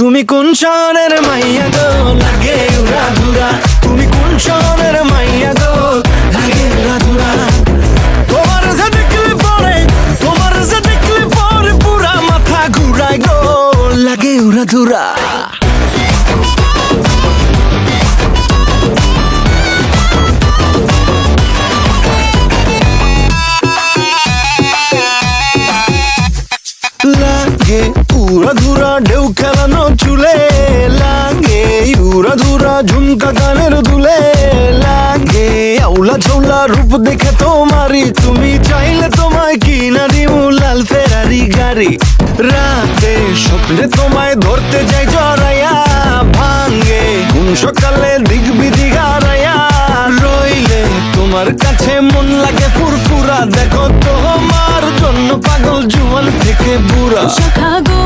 তুমি কোন শহরের মাইয়া গো? লাগে উড়া ধুরা তুমি কোন শহরের মাইয়া রূপ দেখে তোমারই, তুমি চাইলে তোমায় কিনা দিও লাল ফেরারি গাড়ি। রাতে স্বপ্নে তোমায় ধরতে যাই জড়াইয়া ভাঙ্গে সকালে দিক বিধি হারাইয়া রইলে তোমার কাছে মন লাগে ফুরফুরা, দেখো তোমার জন্য পাগল জুয়ান থেকে বুড়া। শাখা গো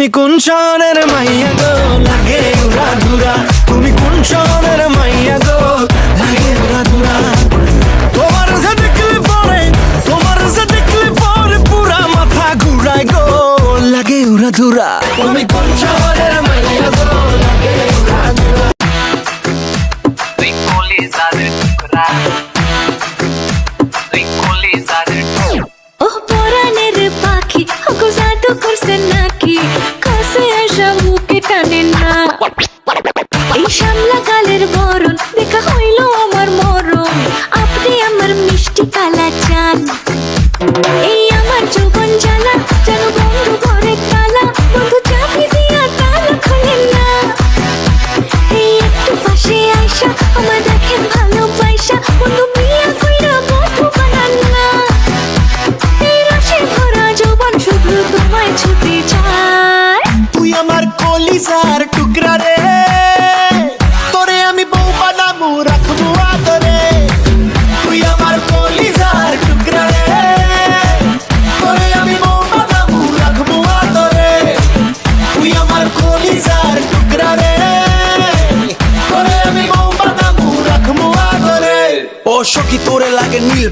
তুমি কোন শহরের মাইয়া গো? লাগে উড়া ধুরা। তুমি কোন শহরের মাইয়া গো? লাগে উড়া ধুরা। তোমার যে দেখলে পরে তোমার যে দেখলে পরে পুরা মাথা ঘুরায় গো। লাগে উড়া ধুরা। তুমি কোন শহরের মাইয়া গো? লাগে উড়া ধুরা। Soy colizada Soy colizada ও পরাণের পাখি ওগো জাদু করছে নাকি কাছে আসা মুখে টানে না এই সামলা কালের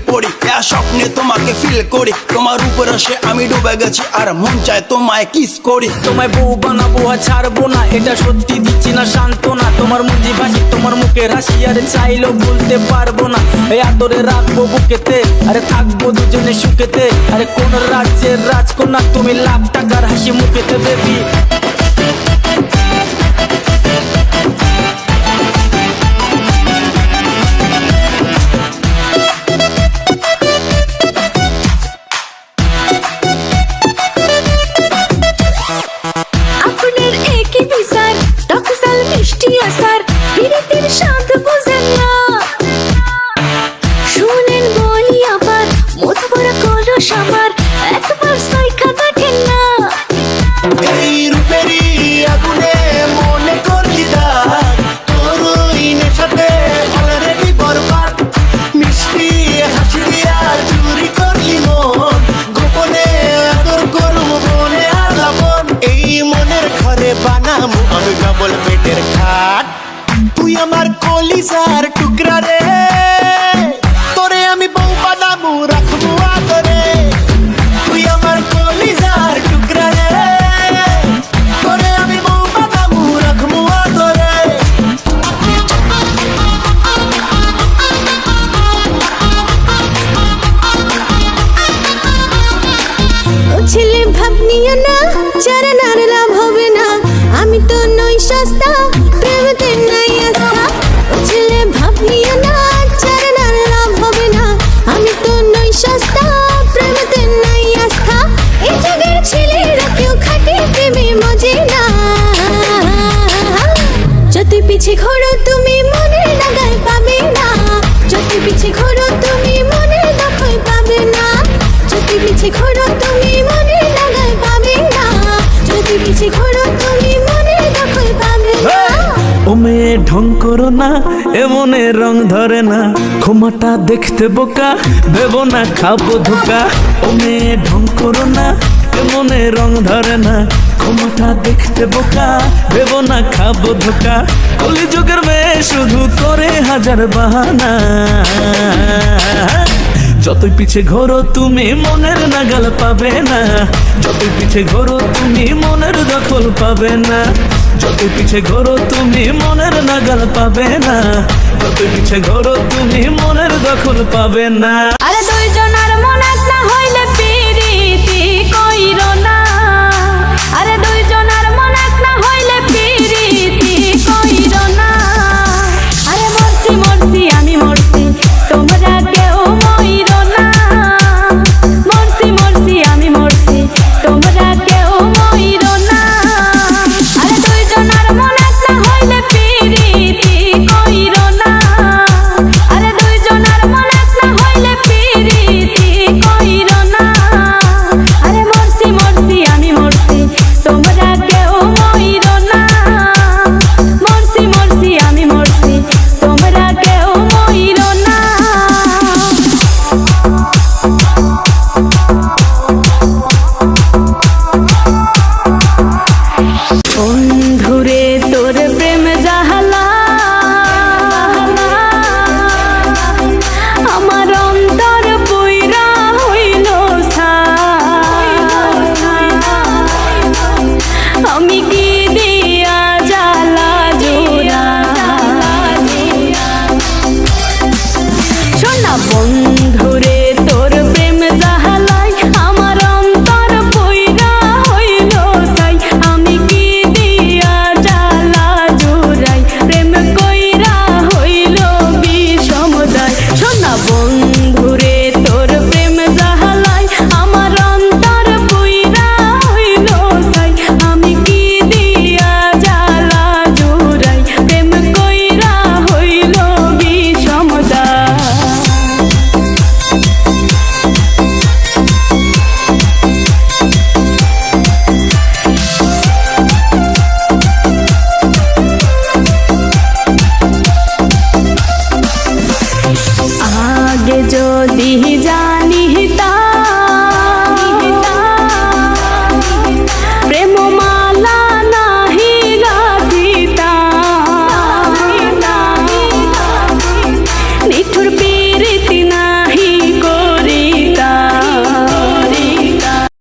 পড়ি এ স্বপ্নে তোমাকে ফিল করি। তোমার উপর আসে আমি ডুবে গেছি, আর মন চায় তোমায় কিস করি। তোমায় বউ বানাবো আর ছাড়বো না, এটা সত্যি দিচ্ছি না শান্ত না তোমার মুজি ভাসি তোমার মুখে হাসি আরে চাইলেও বলতে পারব না। এই আদরে রাখব বুকেতে, আরে থাকব দুজনে সুখেতে। আরে কোন রাজ্যের রাজকন্যা, তুমি লাখ টাকার হাসি মুখেতে বেবি দিয়া চুরি মন, গোপনে এই মনের ঘরে বানামু আমি ডবল বেডের খাট। তুই আমার কলিজার টুকরা এমনে রং ধরে না। ক্ষমাটা দেখতে বোকা, ভেব না, খাব ধোকা। ওমে ঢং করো না এমনে রং ধরে না। ক্ষমাটা দেখতে বোকা, ভেব না, খাব ধোকা। কলিযুগের মেয়ে শুধু করে হাজার বাহানা। যতই পিছে ঘোরো, তুমি মনের নাগাল পাবে না। যতই পিছে ঘোরো, তুমি মনের দখল পাবে না। যতই পিছে ঘোরো, তুমি মনের নাগাল পাবে না। যতই পিছে ঘোরো, তুমি মনের দখল পাবে না। বন্ধুরে তোর প্রেম যাহা